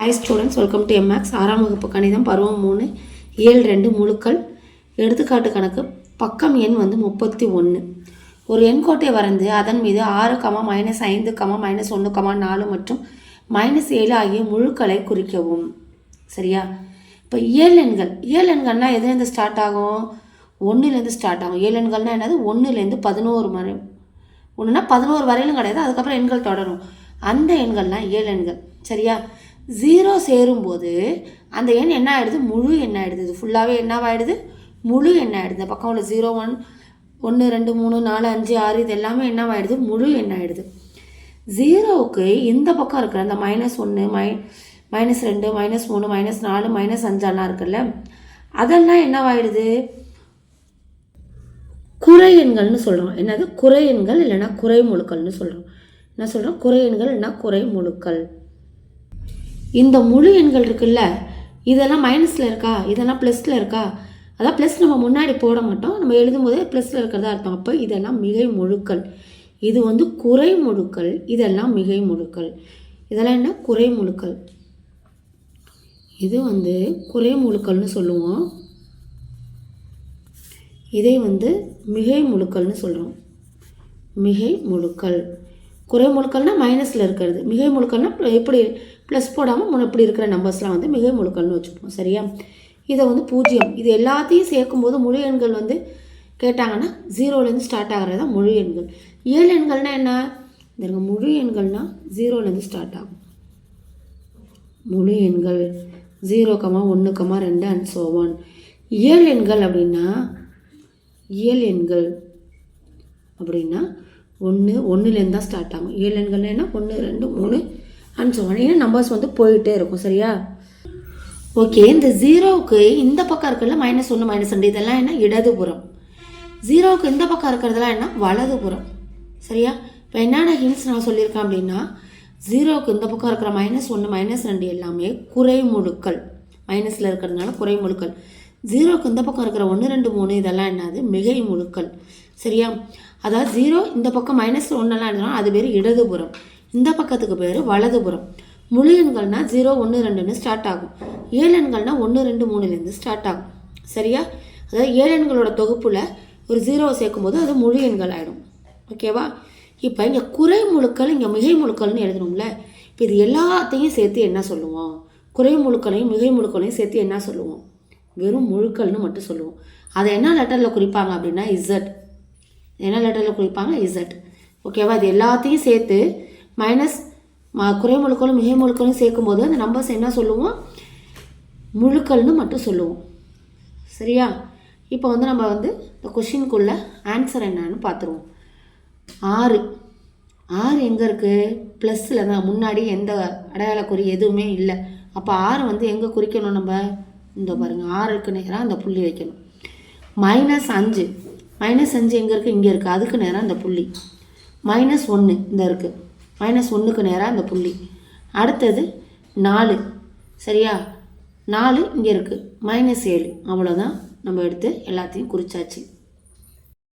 Hi students welcome to MX ஆறாம் வகுப்பு கணிதம் பருவம் மூணு ஏழு ரெண்டு முழுக்கள். எடுத்துக்காட்டு கணக்கு பக்கம் எண் வந்து முப்பத்தி ஒன்று ஒரு எண்கோட்டை வரைந்து அதன் மீது ஆறு கமா மைனஸ் ஐந்து கமா மைனஸ் ஒன்று கமா நாலு மற்றும் மைனஸ் ஏழு ஆகிய முழுக்களை குறிக்கவும். சரியா? இப்போ ஏழு எண்கள். ஏழு எண்கள்னால் எதுலேருந்து ஸ்டார்ட் ஆகும்? ஒன்றுலேருந்து ஸ்டார்ட் ஆகும். ஏழு எண்கள்னால் என்னது? ஒன்றுலேருந்து பதினோரு வரை ஒன்றுனா பதினோரு வரையிலும் கிடையாது. அதுக்கப்புறம் எண்கள் தொடரும். அந்த எண்கள்லாம் ஏழு எண்கள். சரியா? ஜீரோ சேரும்போது அந்த எண் என்ன ஆகிடுது முழு எண் ஆகிடுது இது ஃபுல்லாகவே என்னவாயிடுது முழு எண் ஆகிடுது இந்த பக்கம் உள்ள ஜீரோ ஒன் ஒன்று ரெண்டு மூணு நாலு அஞ்சு ஆறு இது எல்லாமே என்னவாயிடுது முழு எண் ஆகிடுது ஜீரோவுக்கு இந்த பக்கம் இருக்கிற அந்த மைனஸ் ஒன்று மை மைனஸ் ரெண்டு மைனஸ் மூணு மைனஸ் நாலு மைனஸ் அஞ்செல்லாம் இருக்குல்ல அதெல்லாம் என்னவாயிடுது குறை எண்கள்னு சொல்கிறோம் என்னது? குறை எண்கள் இல்லைன்னா குறை முழுக்கள்னு சொல்கிறோம் என்ன சொல்கிறோம் குறை எண்கள் இல்லைன்னா குறை முழுக்கள். இந்த முழு எண்கள் இருக்குல்ல இதெல்லாம் மைனஸில் இருக்கா இதெல்லாம் ப்ளஸில் இருக்கா? அதான் ப்ளஸ் நம்ம முன்னாடி போட மாட்டோம். நம்ம எழுதும் போதே ப்ளஸில் இருக்கிறதா அர்த்தம். அப்போ இதெல்லாம் மிகை முழுக்கள். இது வந்து குறை முழுக்கள். இதெல்லாம் மிகை முழுக்கள். இதெல்லாம் என்ன? குறை முழுக்கள். இது வந்து குறை முழுக்கள்னு சொல்லுவோம். இதை வந்து மிகை முழுக்கள்னு சொல்கிறோம் மிகை முழுக்கள். குறை முழுக்கள்னால் மைனஸில் இருக்கிறது. மிகை முழுக்கள்னால் எப்படி ப்ளஸ் போடாமல் இப்படி இருக்கிற நம்பர்ஸ்லாம் வந்து மிகை முழுக்கள்னு வச்சுப்போம் சரியா? இதை வந்து பூஜ்ஜியம். இது எல்லாத்தையும் சேர்க்கும்போது முழு எண்கள் வந்து கேட்டாங்கன்னா ஜீரோலேருந்து ஸ்டார்ட் ஆகிறது தான் முழு எண்கள். ஏழு எண்கள்னால் என்ன? இந்த முழு எண்கள்னால் ஜீரோலேருந்து ஸ்டார்ட் ஆகும். முழு எண்கள் ஜீரோ கமா ஒன்று கமா ரெண்டு அண்ட் சோவான் இயல் எண்கள் அப்படின்னா இயல் எண்கள் அப்படின்னா ஒன்று ஒன்றுலேருந்து தான் ஸ்டார்ட் ஆகும். ஏழு எண்கள்னா என்ன? ஒன்று ரெண்டு மூணு அண்ட் ஸோ ஏன்னா நம்பர்ஸ் வந்து போயிட்டே இருக்கும் சரியா? ஓகே இந்த ஜீரோவுக்கு இந்த பக்கம் இருக்கிறதுல மைனஸ் ஒன்று மைனஸ் ரெண்டு இதெல்லாம் என்ன? இடதுபுறம் ஜீரோவுக்கு இந்த பக்கம் இருக்கிறதெல்லாம் என்ன? வலதுபுறம் சரியா? இப்போ என்னென்ன ஹிண்ட்ஸ் நான் சொல்லியிருக்கேன் அப்படின்னா ஜீரோவுக்கு இந்த பக்கம் இருக்கிற மைனஸ் ஒன்று மைனஸ் ரெண்டு எல்லாமே குறைமுழுக்கள். மைனஸில் இருக்கிறதுனால குறைமுழுக்கள். ஜீரோவுக்கு இந்த பக்கம் இருக்கிற ஒன்று ரெண்டு மூணு இதெல்லாம் என்னது? மிகை முழுக்கள் சரியா? அதாவது ஜீரோ இந்த பக்கம் மைனஸ் ஒன்றெல்லாம் இருந்தாலும் அது பேர் இடதுபுறம் இந்த பக்கத்துக்கு பேர் வலதுபுறம். முழு எண்கள்னால் ஜீரோ ஒன்று ரெண்டுன்னு ஸ்டார்ட் ஆகும். ஏழு எண்கள்னால் ஒன்று ரெண்டு மூணுலேருந்து ஸ்டார்ட் ஆகும். சரியா? அதாவது ஏழு எண்களோட தொகுப்பில் ஒரு ஜீரோவை சேர்க்கும்போது அது முழு எண்கள் ஆகிடும் ஓகேவா இப்போ இங்கே குறை முழுக்கள் இங்கே மிகை முழுக்கள்னு எழுதணும்ல. இப்போ இது எல்லாத்தையும் சேர்த்து என்ன சொல்லுவோம்? குறை முழுக்களையும் மிகை முழுக்களையும் சேர்த்து என்ன சொல்லுவோம்? வெறும் முழுக்கள்னு மட்டும் சொல்லுவோம். அதை என்ன லெட்டரில் குறிப்பாங்க அப்படின்னா இசட் என்ன லெட்டரில் குறிப்பாங்க இசட் ஓகேவா இது எல்லாத்தையும் சேர்த்து மைனஸ் ம குறை முழுக்களும் மிகை முழுக்களும் சேர்க்கும்போது அந்த நம்பர்ஸ் என்ன சொல்லுவோம்? முழுக்கள்னு மட்டும் சொல்லுவோம். சரியா? இப்போ வந்து நம்ம வந்து இந்த கொஷினுக்குள்ள ஆன்சர் என்னன்னு பார்த்துருவோம். ஆறு. ஆறு எங்கே இருக்குது ப்ளஸ்ஸில் தான். முன்னாடி எந்த அடையாள குறி எதுவுமே இல்லை. அப்போ ஆறு வந்து எங்கே குறிக்கணும் நம்ம? இந்த பாருங்கள் ஆறுக்கு நேராக அந்த புள்ளி வைக்கணும். மைனஸ் அஞ்சு. மைனஸ் அஞ்சு எங்கே இருக்குது இங்கே இருக்குது அதுக்கு நேராக அந்த புள்ளி. மைனஸ் ஒன்று இந்த இருக்குது மைனஸ் ஒன்றுக்கு நேராக அந்த புள்ளி. அடுத்தது நாலு. சரியா? நாலு இங்கே இருக்குது மைனஸ் ஏழு. அவ்வளோதான் நம்ம எடுத்து எல்லாத்தையும் குறிச்சாச்சு.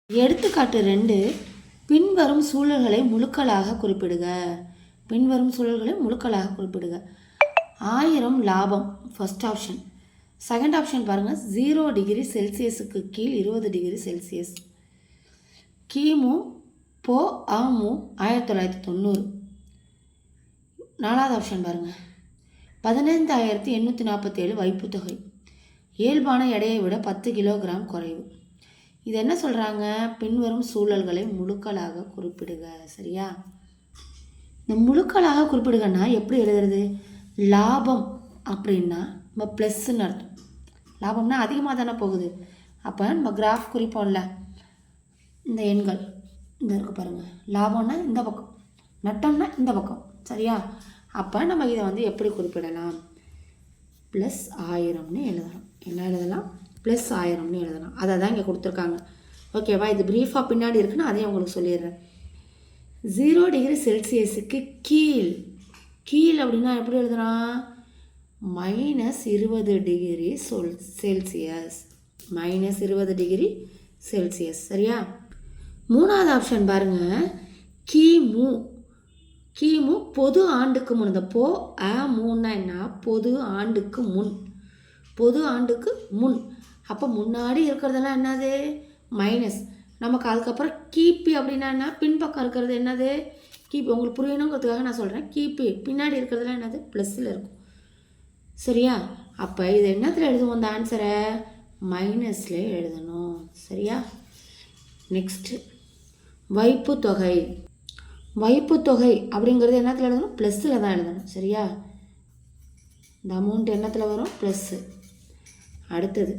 எடுத்துக்காட்டு ரெண்டு பின்வரும் சூழல்களை முழுக்களாக குறிப்பிடுக. பின்வரும் சூழல்களை முழுக்களாக குறிப்பிடுக. ஆயிரம் லாபம். ஃபஸ்ட் ஆப்ஷன் செகண்ட் ஆப்ஷன் பாருங்கள் ஜீரோ டிகிரி செல்சியஸுக்கு கீழ் இருபது டிகிரி செல்சியஸ் கிமு போ ஆமு ஆயிரத்தி தொள்ளாயிரத்தி தொண்ணூறு. நாலாவது ஆப்ஷன் பாருங்கள் பதினைந்தாயிரத்தி எண்ணூற்றி நாற்பத்தேழு வைப்பு தொகை இயல்பான எடையை விட பத்து கிலோகிராம் குறைவு. இது என்ன சொல்கிறாங்க பின்வரும் சூழல்களை முழுக்களாக குறிப்பிடுக. சரியா? இந்த முழுக்களாக குறிப்பிடுங்கன்னா எப்படி எழுதுறது? லாபம் அப்படின்னா நம்ம ப்ளஸ்ன்னு அர்த்தம். லாபம்னா அதிகமாக தானே போகுது. அப்போ நம்ம கிராஃப் குறிப்போம்ல. இந்த எண்கள். இந்த இருக்கு பாருங்கள் லாபம்னா இந்த பக்கம். நட்டம்னா இந்த பக்கம். சரியா? அப்போ நம்ம இதை வந்து எப்படி குறிப்பிடலாம்? ப்ளஸ் ஆயிரம்னு எழுதலாம். என்ன எழுதலாம்? ப்ளஸ் ஆயிரம்னு எழுதலாம். அதை தான் இங்கே கொடுத்துருக்காங்க. ஓகேவா இது ப்ரீஃபாக பின்னாடி இருக்குன்னு அதையும் உங்களுக்கு சொல்லிடுறேன். ஜீரோ டிகிரி செல்சியஸுக்கு கீழ். கீழ் அப்படின்னா எப்படி எழுதுறான் மைனஸ் இருபது டிகிரி சொல் செல்சியஸ் மைனஸ் இருபது டிகிரி செல்சியஸ் சரியா? மூணாவது ஆப்ஷன் பாருங்கள் கிமு. கிமு பொது ஆண்டுக்கு முன். இந்த போ அ மூன்னா என்ன? பொது ஆண்டுக்கு முன். பொது ஆண்டுக்கு முன். அப்போ முன்னாடி இருக்கிறதெல்லாம் என்னது? மைனஸ் நமக்கு அதுக்கப்புறம் கிபி அப்படின்னா என்ன? பின்பக்கம் இருக்கிறது என்னது? கிபி. உங்களுக்கு புரியணுங்கிறதுக்காக நான் சொல்கிறேன் கிபி. பின்னாடி இருக்கிறதுலாம் என்னது? ப்ளஸ்ஸில் இருக்கும். சரியா? அப்போ இது என்னத்தில் எழுதுவோம் அந்த ஆன்சரை மைனஸில் எழுதணும். சரியா? நெக்ஸ்ட்டு வைப்பு தொகை வைப்பு தொகை அப்படிங்கிறது என்னத்தில் எழுதணும்? ப்ளஸ்ஸில் தான் எழுதணும். சரியா? இந்த அமௌண்ட் என்னத்தில் வரும்? ப்ளஸ்ஸு அடுத்தது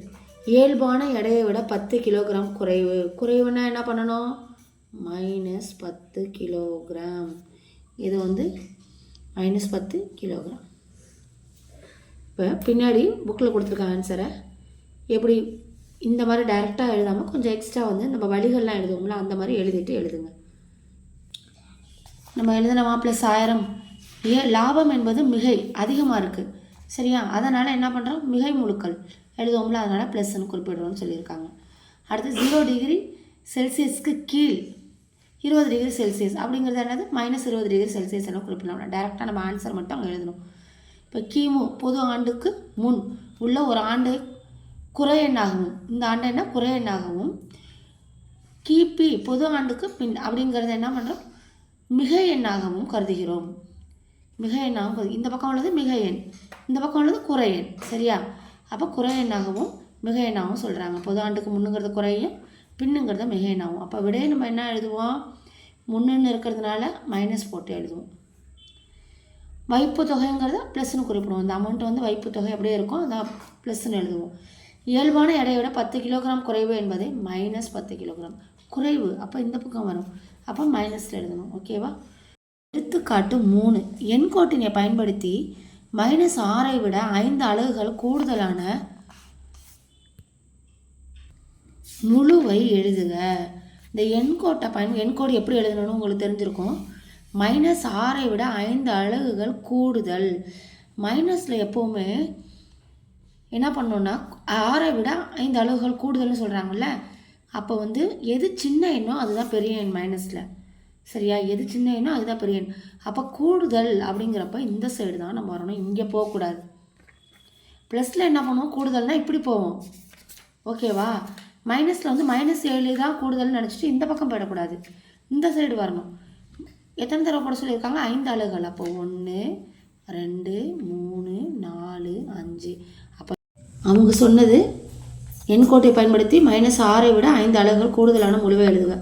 இயல்பான எடையை விட பத்து கிலோகிராம் குறைவு. குறைவுன்னா என்ன பண்ணணும்? மைனஸ் பத்து கிலோகிராம் இது வந்து மைனஸ் பத்து கிலோகிராம் இப்போ பின்னாடி புக்கில் கொடுத்துருக்க ஆன்சரை எப்படி இந்த மாதிரி டைரெக்டாக எழுதாமல் கொஞ்சம் எக்ஸ்ட்ரா வந்து நம்ம வழிகள்லாம் எழுதுவோம்ல அந்த மாதிரி எழுதிட்டு எழுதுங்க. நம்ம எழுதினமா ப்ளஸ் ஆயிரம். ஏ லாபம் என்பது மிகை அதிகமாக இருக்குது சரியா? அதனால் என்ன பண்ணுறோம் மிகை முழுக்கள். எழுதுவோம்ல அதனால் ப்ளஸ்ன்னு குறிப்பிடுறோம்னு சொல்லியிருக்காங்க. அடுத்து ஜீரோ டிகிரி செல்சியஸ்க்கு கீழ். இருபது டிகிரி செல்சியஸ் அப்படிங்கிறது என்னது? மைனஸ் இருபது டிகிரி செல்சியஸ் எல்லாம் குறிப்பிடலாம் டேரெக்டாக நம்ம ஆன்சர் மட்டும் அங்கே எழுதணும். இப்போ கிமு பொது ஆண்டுக்கு முன் உள்ள ஒரு ஆண்டு குறை எண்ணாகவும் இந்த ஆண்டு என்ன? குறை எண்ணாகவும் கிபி பொது ஆண்டுக்கு பின் அப்படிங்கிறத என்ன பண்ணுறோம் மிக எண்ணாகவும் கருதுகிறோம். மிக எண்ணாகவும் கருது இந்த பக்கம் உள்ளது மிக எண் இந்த பக்கம் உள்ளது குறை எண் சரியா? அப்போ குறை எண்ணாகவும் மிக எண்ணாகவும் சொல்கிறாங்க பொது ஆண்டுக்கு முன்னுங்கிறது குறையும் பின்னுங்கிறத மிக எண்ணாகவும். அப்போ விடையே நம்ம என்ன எழுதுவோம்? முன்னுன்னு இருக்கிறதுனால மைனஸ் போட்டு எழுதுவோம். வைப்பு தொகைங்கிறத ப்ளஸ்னு குறிப்பிடுவோம். இந்த அமௌண்ட் வந்து வைப்பு தொகை அப்படியே இருக்கும். அதான் ப்ளஸ்ன்னு எழுதுவோம். இயல்பான எடையை விட பத்து கிலோகிராம் குறைவு என்பது மைனஸ் பத்து கிலோகிராம். குறைவு. அப்போ இந்த பக்கம் வரும். அப்போ மைனஸில் எழுதணும். ஓகேவா எடுத்துக்காட்டு மூணு. எண்கோட்டினை பயன்படுத்தி மைனஸ் ஆறை விட ஐந்து அலகுகள் கூடுதலான முழுவை எழுதுக. இந்த எண்கோட்டை பயன் எண்கோடு எப்படி எழுதணும்னு உங்களுக்கு தெரிஞ்சிருக்கும். மைனஸ் ஆறை விட ஐந்து அலகுகள் கூடுதல். மைனஸில் எப்போவுமே என்ன பண்ணோன்னா ஆறை விட ஐந்து அலகுகள் கூடுதல்னு சொல்கிறாங்கல்ல அப்போ வந்து எது சின்ன எண்ணோ அதுதான் பெரிய எண் மைனஸில் சரியா? எது சின்ன எண்ணோ அதுதான் பெரிய எண். அப்போ கூடுதல் அப்படிங்கிறப்ப இந்த சைடு தான் நம்ம வரணும். இங்கே போகக்கூடாது. ப்ளஸில் என்ன பண்ணுவோம்? கூடுதல்னால் இப்படி போவோம். ஓகேவா மைனஸில் வந்து மைனஸ் ஏழு தான் கூடுதல்னு நினச்சிட்டு இந்த பக்கம் போயிடக்கூடாது. இந்த சைடு வரணும். எத்தனை தடவை போட சொல்லியிருக்காங்க? ஐந்து அலகுகள். அப்போ ஒன்று ரெண்டு மூணு நாலு அஞ்சு. அவங்க சொன்னது எண்கோட்டை பயன்படுத்தி மைனஸ் ஆறை விட ஐந்து அலகுகள் கூடுதலான முழுவை எழுதுக.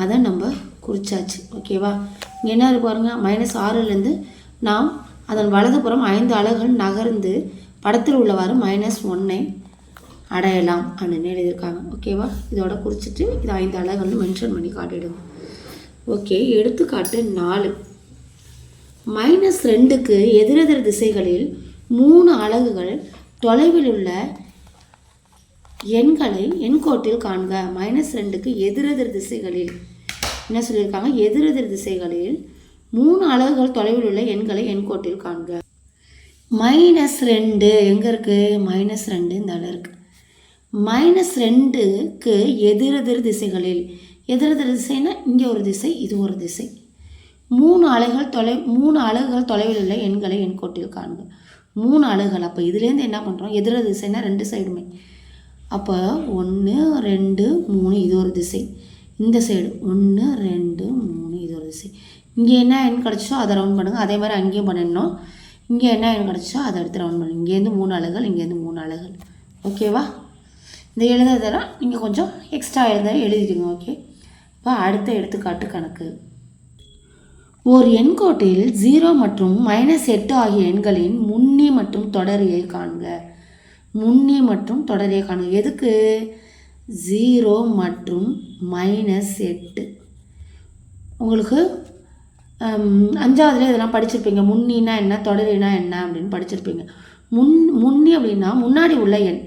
அதை நம்ம குறிச்சாச்சு. ஓகேவா இங்கே என்ன பாருங்க? மைனஸ் ஆறுலேருந்து நாம் அதன் வலதுபுறம் ஐந்து அலகுகள் நகர்ந்து படத்தில் உள்ளவாறு மைனஸ் ஒன்னை அடையலாம் அப்படின்னு எழுதியிருக்காங்க. ஓகேவா இதோட குறிச்சிட்டு இது ஐந்து அலகுகள்னு மென்ஷன் பண்ணி காட்டிடுங்க. ஓகே எடுத்துக்காட்டு நாலு. மைனஸ் ரெண்டுக்கு எதிரெதிர் திசைகளில் மூணு அலகுகள் தொலைவில் உள்ள எண்களை எண்கோட்டில் காண்க. மைனஸ் ரெண்டுக்கு எதிரெதிர் திசைகளில். என்ன சொல்லியிருக்காங்க? எதிரெதிர் திசைகளில் மூணு அலகுகள் தொலைவில் உள்ள எண்களை எண்கோட்டில் காண்க. மைனஸ் ரெண்டு எங்கே இருக்குது மைனஸ் ரெண்டு இந்த அளவு இருக்குது மைனஸ் ரெண்டுக்கு எதிரெதிர் திசைகளில். எதிரெதிர் திசைனா இங்கே ஒரு திசை இது ஒரு திசை. மூணு அலைகள் தொலை மூணு அலகுகள் தொலைவில் உள்ள எண்களை எண்கோட்டில் காண்க. மூணு அலகுகள் அப்போ இதுலேருந்து என்ன பண்ணுறோம் எதிர திசைனா ரெண்டு சைடுமே அப்போ ஒன்று ரெண்டு மூணு இது ஒரு திசை. இந்த சைடு ஒன்று ரெண்டு மூணு இது ஒரு திசை. இங்கே என்ன எண் கிடச்சோ அதை ரவுண்ட் பண்ணுங்கள் அதே மாதிரி அங்கேயும் பண்ணிடணும். இங்கே என்ன எண் கிடச்சோ அதை எடுத்து ரவுண்ட் பண்ணுங்க. இங்கேருந்து மூணு அலகுகள் இங்கேருந்து மூணு அலகுகள் ஓகேவா இந்த எழுதுறதெல்லாம் நீங்கள் கொஞ்சம் எக்ஸ்ட்ரா எழுத எழுதிடுங்க ஓகே இப்போ அடுத்த எடுத்துக்காட்டு கணக்கு. ஓர் எண்கோட்டில் ஜீரோ மற்றும் மைனஸ் எட்டு ஆகிய எண்களின் முன்னி மற்றும் தொடரியை காண்க முன்னி மற்றும் தொடரியை காண்க எதுக்கு? ஜீரோ மற்றும் மைனஸ் எட்டு. உங்களுக்கு அஞ்சாவதுல இதெல்லாம் படிச்சிருப்பீங்க. முன்னினா என்ன தொடரினா என்ன அப்படின்னு படிச்சிருப்பீங்க. முன் முன்னி அப்படின்னா முன்னாடி உள்ள எண்.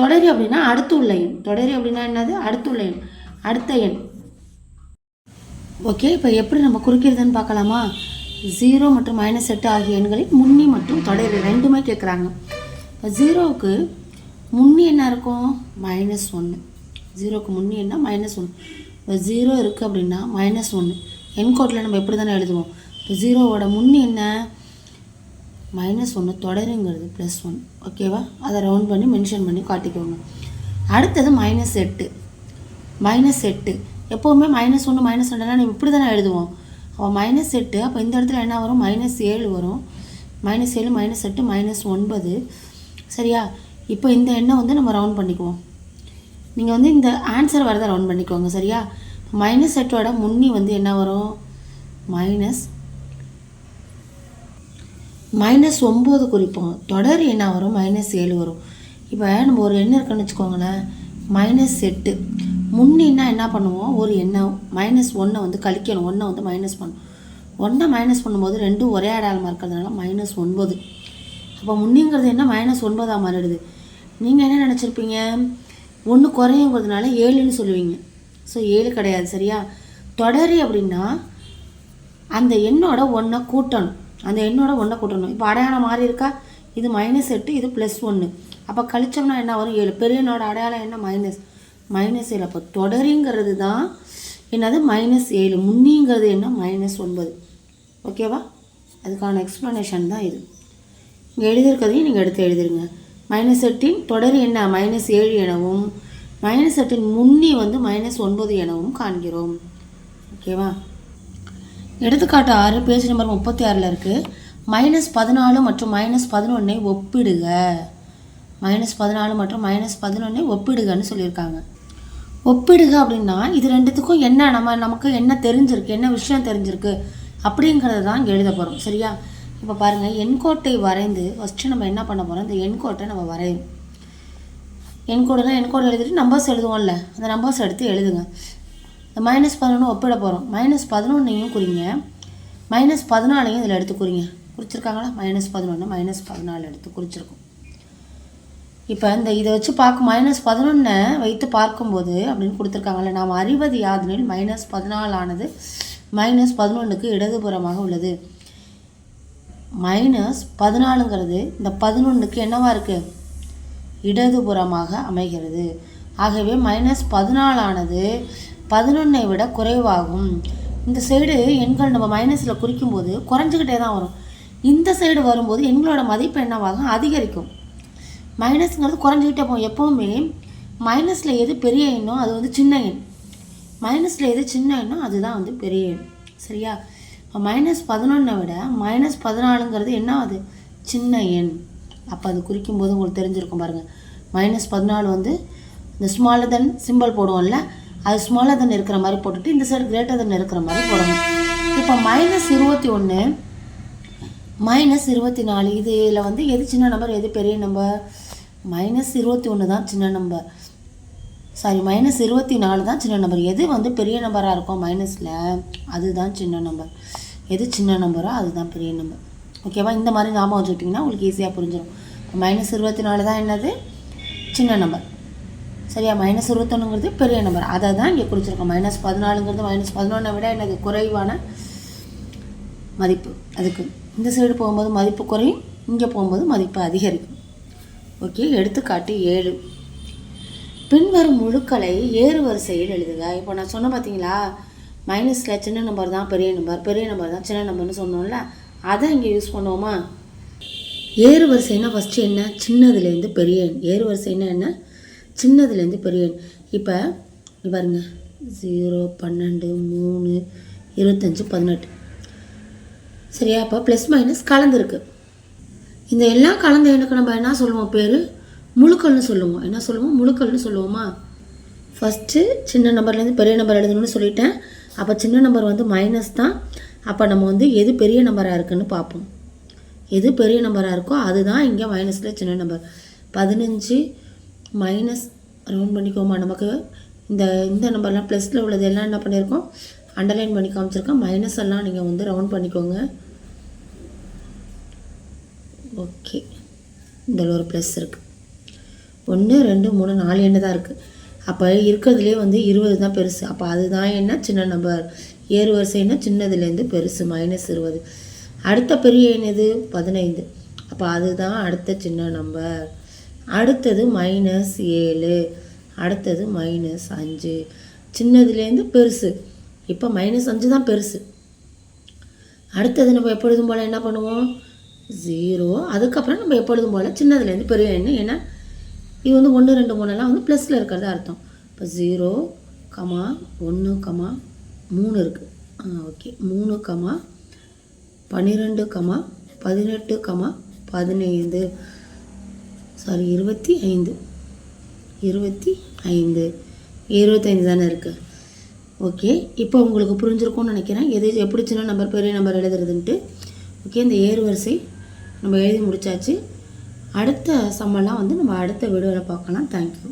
தொடரி அப்படின்னா அடுத்து உள்ள எண். தொடரி அப்படின்னா என்னது? அடுத்து உள்ள எண். அடுத்த எண். ஓகே இப்போ எப்படி நம்ம குறிக்கிறதுன்னு பார்க்கலாமா? ஜீரோ மற்றும் மைனஸ் எட்டு ஆகிய எண்களில் முன்னி மற்றும் தொடரி ரெண்டுமே கேட்குறாங்க இப்போ ஜீரோவுக்கு முன்னி என்ன இருக்கும்? மைனஸ் ஒன்று ஜீரோவுக்கு முன்னி என்ன? மைனஸ் ஒன்று இப்போ ஜீரோ இருக்குது அப்படின்னா மைனஸ் ஒன்று எண்கோட்டில் நம்ம எப்படி தானே எழுதுவோம்? இப்போ ஜீரோவோட முன்னே என்ன? மைனஸ் ஒன்று தொடருங்கிறது ப்ளஸ் ஒன் ஓகேவா அதை ரவுண்ட் பண்ணி மென்ஷன் பண்ணி காட்டிக்கோங்க. அடுத்தது மைனஸ் எட்டு. மைனஸ் எட்டு. எப்போவுமே மைனஸ் ஒன்று மைனஸ் ரெண்டுனா நம்ம இப்படி தானே எழுதுவோம். அப்போ மைனஸ் எட்டு அப்போ இந்த இடத்துல என்ன வரும்? மைனஸ் ஏழு வரும். மைனஸ் ஏழு மைனஸ் எட்டு மைனஸ் ஒன்பது. சரியா? இப்போ இந்த எண்ணை வந்து நம்ம ரவுண்ட் பண்ணிக்குவோம். நீங்கள் வந்து இந்த ஆன்சர் வரதை ரவுண்ட் பண்ணிக்கோங்க சரியா? மைனஸ் எட்டோட முன்னி வந்து என்ன வரும்? மைனஸ் மைனஸ் ஒம்பது குறிப்போம். தொடர் என்ன வரும்? மைனஸ் ஏழு வரும். இப்போ நம்ம ஒரு எண்ணம் இருக்குன்னு வச்சுக்கோங்களேன். மைனஸ் எட்டு. முன்னின்னா என்ன பண்ணுவோம்? ஒரு எண்ணெய் மைனஸ் ஒன்றை வந்து கழிக்கணும். ஒன்றை வந்து மைனஸ் பண்ணும் ஒன்றை மைனஸ் பண்ணும்போது ரெண்டும் ஒரே அடையாளமாக இருக்கிறதுனால மைனஸ் ஒன்பது. அப்போ முன்னிங்கிறது என்ன? மைனஸ் ஒன்பதாக மாறிடுது. நீங்கள் என்ன நினச்சிருப்பீங்க? ஒன்று குறையுங்கிறதுனால ஏழுன்னு சொல்லுவீங்க. ஸோ ஏழு கிடையாது சரியா? தொடரி அப்படின்னா அந்த எண்ணோட ஒன்றை கூட்டணும். அந்த எண்ணோட ஒன்றை கூட்டணும். இப்போ அடையாளம் மாறி இருக்கா? இது மைனஸ் எட்டு இது ப்ளஸ் ஒன்று அப்போ கழிச்சோம்னா என்ன வரும்? ஏழு. பெரியனோட அடையாளம் என்ன? மைனஸ் மைனஸ் ஏழு. அப்போ தொடரிங்கிறது தான் என்னது? மைனஸ் ஏழு. முன்னிங்கிறது என்ன? மைனஸ் ஒன்பது. ஓகேவா அதுக்கான எக்ஸ்ப்ளனேஷன் தான் இது. இங்கே எழுதியிருக்கிறதையும் நீங்கள் எடுத்து எழுதிருங்க. மைனஸ் எட்டின் தொடர் என்ன? மைனஸ் ஏழு எனவும் மைனஸ் எட்டின் முன்னி வந்து மைனஸ் ஒன்பது எனவும் காண்கிறோம். ஓகேவா எடுத்துக்காட்டு ஆறு பேஜ் நம்பர் முப்பத்தி ஆறில் இருக்குது மைனஸ் பதினாலு மற்றும் மைனஸ் பதினொன்னை ஒப்பிடுக. மைனஸ் பதினாலு மற்றும் மைனஸ் பதினொன்னை ஒப்பிடுகன்னு சொல்லியிருக்காங்க. ஒப்பிடுக அப்படின்னா இது ரெண்டுத்துக்கும் என்ன நம்ம நமக்கு என்ன தெரிஞ்சிருக்கு என்ன விஷயம் தெரிஞ்சிருக்கு அப்படிங்கிறத தான் எழுத போகிறோம் சரியா? இப்போ பாருங்கள் எண்கோட்டை வரைந்து ஃபஸ்ட்டு நம்ம என்ன பண்ண போகிறோம் இந்த எண்கோட்டை நம்ம வரையும் எண்கோடுனா எண்கோடு எழுதிட்டு நம்பர்ஸ் எழுதுவோம்ல அந்த நம்பர்ஸ் எடுத்து எழுதுங்க. இந்த மைனஸ் பதினொன்று ஒப்பிட போகிறோம் மைனஸ் பதினொன்றையும் குறிங்க. மைனஸ் பதினாலையும் இதில் எடுத்து குறிங்க. குறிச்சிருக்காங்களா? மைனஸ் பதினொன்று மைனஸ் பதினாலு எடுத்து குறிச்சிருக்கோம். இப்போ இந்த இதை வச்சு பார்க்க மைனஸ் பதினொன்னை வைத்து பார்க்கும்போது அப்படின்னு கொடுத்துருக்காங்கல்ல நாம் அறிவது யாதெனில் மைனஸ் பதினாலானது மைனஸ் பதினொன்றுக்கு இடதுபுறமாக உள்ளது. மைனஸ் பதினாலுங்கிறது இந்த பதினொன்றுக்கு என்னவாக இருக்குது இடதுபுறமாக அமைகிறது. ஆகவே மைனஸ் பதினாலானது பதினொன்னை விட குறைவாகும். இந்த சைடு எண்கள் நம்ம மைனஸில் குறிக்கும்போது குறைஞ்சிக்கிட்டே தான் வரும். இந்த சைடு வரும்போது எண்களோட மதிப்பு என்னவாகும்? அதிகரிக்கும். மைனஸ்ங்கிறது குறைஞ்சிக்கிட்டே போகும். எப்போவுமே மைனஸில் எது பெரிய எண்ணோ அது வந்து சின்ன எண். மைனஸில் எது சின்ன எண்ணோ அதுதான் வந்து பெரிய எண். சரியா? இப்போ மைனஸ் பதினொன்றை விட மைனஸ் பதினாலுங்கிறது என்ன அது? சின்ன எண். அப்போ அது குறிக்கும் போது உங்களுக்கு தெரிஞ்சிருக்கும் பாருங்கள் மைனஸ் பதினாலு வந்து இந்த ஸ்மாலர் தென் சிம்பிள் போடுவோம்ல அது ஸ்மாலர் தென் இருக்கிற மாதிரி போட்டுட்டு இந்த சைடு கிரேட்டர் தென் இருக்கிற மாதிரி போடணும். இப்போ மைனஸ் இருபத்தி ஒன்று மைனஸ் இருபத்தி நாலு. இதில் வந்து எது சின்ன நம்பர் எது பெரிய நம்பர் மைனஸ் இருபத்தி ஒன்று தான் சின்ன நம்பர் சாரி மைனஸ் இருபத்தி நாலு தான் சின்ன நம்பர் எது வந்து பெரிய நம்பராக இருக்கும் மைனஸில் அதுதான் சின்ன நம்பர் எது சின்ன நம்பரோ அதுதான் பெரிய நம்பர் ஓகேவா இந்த மாதிரி ஞாபகம் வச்சுக்கிட்டிங்கன்னா உங்களுக்கு ஈஸியாக புரிஞ்சிடும் மைனஸ் இருபத்தி நாலு தான் என்னது? சின்ன நம்பர் சரியா? மைனஸ் இருபத்தொன்னுங்கிறது பெரிய நம்பர் அதை தான் இங்கே குறிச்சிருக்கோம். மைனஸ் பதினாலுங்கிறது மைனஸ் பதினொன்றை விட எனக்கு குறைவான மதிப்பு. அதுக்கு இந்த சைடு போகும்போது மதிப்பு குறையும் இங்கே போகும்போது மதிப்பு அதிகரிக்கும். ஓகே எடுத்துக்காட்டு ஏழு. பின்வரும் முழுக்களை ஏறு வரிசையில் எழுதுக. இப்போ நான் சொன்னேன் பார்த்தீங்களா மைனஸில் சின்ன நம்பர் தான் பெரிய நம்பர் பெரிய நம்பர் தான் சின்ன நம்பர்னு சொன்னோம்ல அதை இங்கே யூஸ் பண்ணுவோமா? ஏறு வரிசைனா ஃபஸ்ட்டு என்ன? சின்னதுலேருந்து பெரிய எண். ஏறு வரிசைனா என்ன? சின்னதுலேருந்து பெரிய எண். இப்போ பாருங்க. ஜீரோ பன்னெண்டு மூணு இருபத்தஞ்சி பதினெட்டு. சரியா? அப்போ ப்ளஸ் மைனஸ் கலந்துருக்கு இந்த எல்லாம் கலந்த எனக்கு நம்ம என்ன சொல்லுவோம்? பேர் முழுக்கள்னு சொல்லுவோம். என்ன சொல்லுவோம்? முழுக்கள்னு சொல்லுவோமா? ஃபஸ்ட்டு சின்ன நம்பர்லேருந்து பெரிய நம்பர் எழுதணும்னு சொல்லிட்டேன். அப்போ சின்ன நம்பர் வந்து மைனஸ் தான். அப்போ நம்ம வந்து எது பெரிய நம்பராக இருக்குன்னு பார்ப்போம். எது பெரிய நம்பராக இருக்கோ அதுதான் இங்கே மைனஸில் சின்ன நம்பர் பதினஞ்சு மைனஸ் ரவுண்ட் பண்ணிக்கோமா? நமக்கு இந்த இந்த நம்பர்லாம் ப்ளஸில் உள்ளது எல்லாம் என்ன பண்ணியிருக்கோம் அண்டர்லைன் பண்ணி காமிச்சிருக்கோம். மைனஸ் எல்லாம் நீங்கள் வந்து ரவுண்ட் பண்ணிக்கோங்க. ஓகே. இதில் ஒரு ப்ளஸ் இருக்குது ஒன்று ரெண்டு மூணு நாலு எண்ணு தான் இருக்குது அப்போ இருக்கிறதுலே வந்து இருபது தான் பெருசு. அப்போ அதுதான் என்ன? சின்ன நம்பர் ஏறு வரிசைன்னா சின்னதுலேருந்து பெருசு மைனஸ் இருபது. அடுத்த பெரிய எண்ணது பதினைந்து. அப்போ அதுதான் அடுத்த சின்ன நம்பர் அடுத்தது மைனஸ் ஏழு. அடுத்தது மைனஸ் அஞ்சு. சின்னதுலேருந்து பெருசு. இப்போ மைனஸ் அஞ்சு தான் பெருசு. அடுத்தது நம்ம எப்பொழுதும் போல் என்ன பண்ணுவோம்? ஜீரோ அதுக்கப்புறம் நம்ம எப்பொழுதும் போல் சின்னதுலேருந்து பெரிய எண்ணு. ஏன்னா இது வந்து ஒன்று ரெண்டு மூணுலாம் வந்து ப்ளஸில் இருக்கிறது அர்த்தம். இப்போ ஜீரோ கமா ஒன்று கமா மூணு இருக்குது ஆ ஓகே மூணு கமா பன்னிரெண்டு கமா பதினெட்டு கமா பதினைந்து. சாரி இருபத்தி ஐந்து. இருபத்தி ஐந்து. இருபத்தைந்து தானே இருக்குது ஓகே இப்போ உங்களுக்கு புரிஞ்சிருக்கும்னு நினைக்கிறேன். எது எப்படி சின்ன நம்பர் பெரிய நம்பர் எழுதுறதுன்ட்டு. ஓகே இந்த ஏறு வரிசை நம்ம எழுதி முடிச்சாச்சு. அடுத்த சம்மெல்லாம் வந்து நம்ம அடுத்த வீடியோவில் பார்க்கலாம். தேங்க்யூ